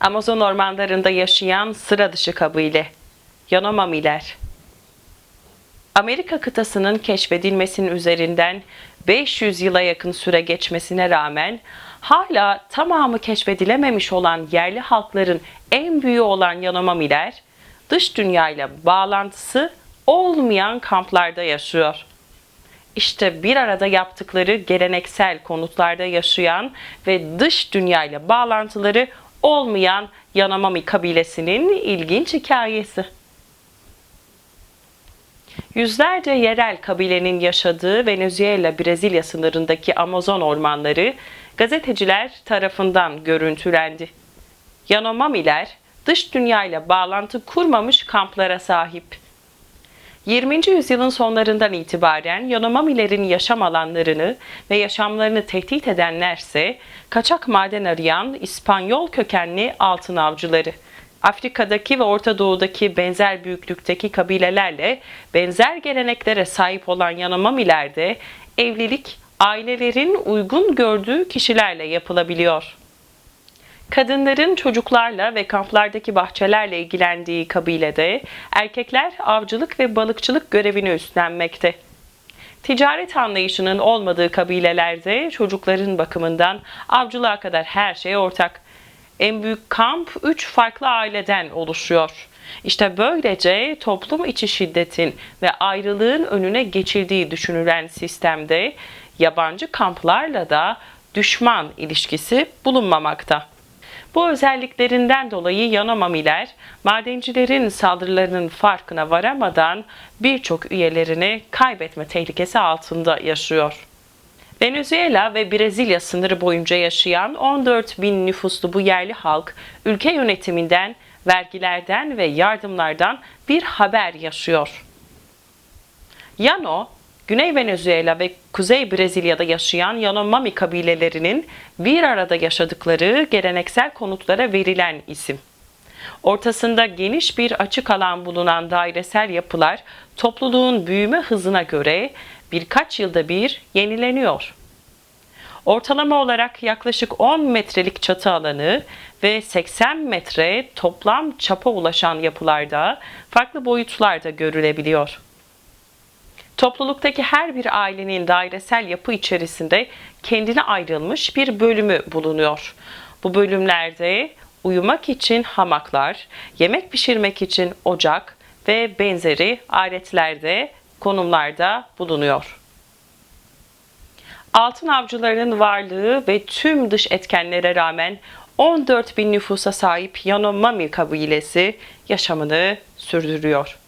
Amazon ormanlarında yaşayan sıra dışı kabile, Yanomamiler. Amerika kıtasının keşfedilmesinin üzerinden 500 yıla yakın süre geçmesine rağmen hala tamamı keşfedilememiş olan yerli halkların en büyüğü olan Yanomamiler, dış dünyayla bağlantısı olmayan kamplarda yaşıyor. İşte bir arada yaptıkları geleneksel konutlarda yaşayan ve dış dünyayla bağlantıları olmayan Yanomami kabilesinin ilginç hikayesi. Yüzlerce yerel kabilenin yaşadığı Venezuela Brezilya sınırındaki Amazon ormanları gazeteciler tarafından görüntülendi. Yanomamiler dış dünyayla bağlantı kurmamış kamplara sahip. 20. yüzyılın sonlarından itibaren Yanomamilerin yaşam alanlarını ve yaşamlarını tehdit edenlerse kaçak maden arayan İspanyol kökenli altın avcıları. Afrika'daki ve Orta Doğu'daki benzer büyüklükteki kabilelerle benzer geleneklere sahip olan Yanomamilerde evlilik ailelerin uygun gördüğü kişilerle yapılabiliyor. Kadınların çocuklarla ve kamplardaki bahçelerle ilgilendiği kabilede erkekler avcılık ve balıkçılık görevini üstlenmekte. Ticaret anlayışının olmadığı kabilelerde çocukların bakımından avcılığa kadar her şey ortak. En büyük kamp 3 farklı aileden oluşuyor. İşte böylece toplum içi şiddetin ve ayrılığın önüne geçildiği düşünülen sistemde yabancı kamplarla da düşman ilişkisi bulunmamakta. Bu özelliklerinden dolayı Yanomamiler, madencilerin saldırılarının farkına varamadan birçok üyelerini kaybetme tehlikesi altında yaşıyor. Venezuela ve Brezilya sınırı boyunca yaşayan 14 bin nüfuslu bu yerli halk, ülke yönetiminden, vergilerden ve yardımlardan bir haber yaşıyor. Yano, Güney Venezuela ve Kuzey Brezilya'da yaşayan Yanomami kabilelerinin bir arada yaşadıkları geleneksel konutlara verilen isim. Ortasında geniş bir açık alan bulunan dairesel yapılar topluluğun büyüme hızına göre birkaç yılda bir yenileniyor. Ortalama olarak yaklaşık 10 metrelik çatı alanı ve 80 metre toplam çapa ulaşan yapılarda farklı boyutlarda görülebiliyor. Topluluktaki her bir ailenin dairesel yapı içerisinde kendine ayrılmış bir bölümü bulunuyor. Bu bölümlerde uyumak için hamaklar, yemek pişirmek için ocak ve benzeri aletlerde konumlarda bulunuyor. Altın avcılarının varlığı ve tüm dış etkenlere rağmen 14 bin nüfusa sahip Yanomami kabilesi yaşamını sürdürüyor.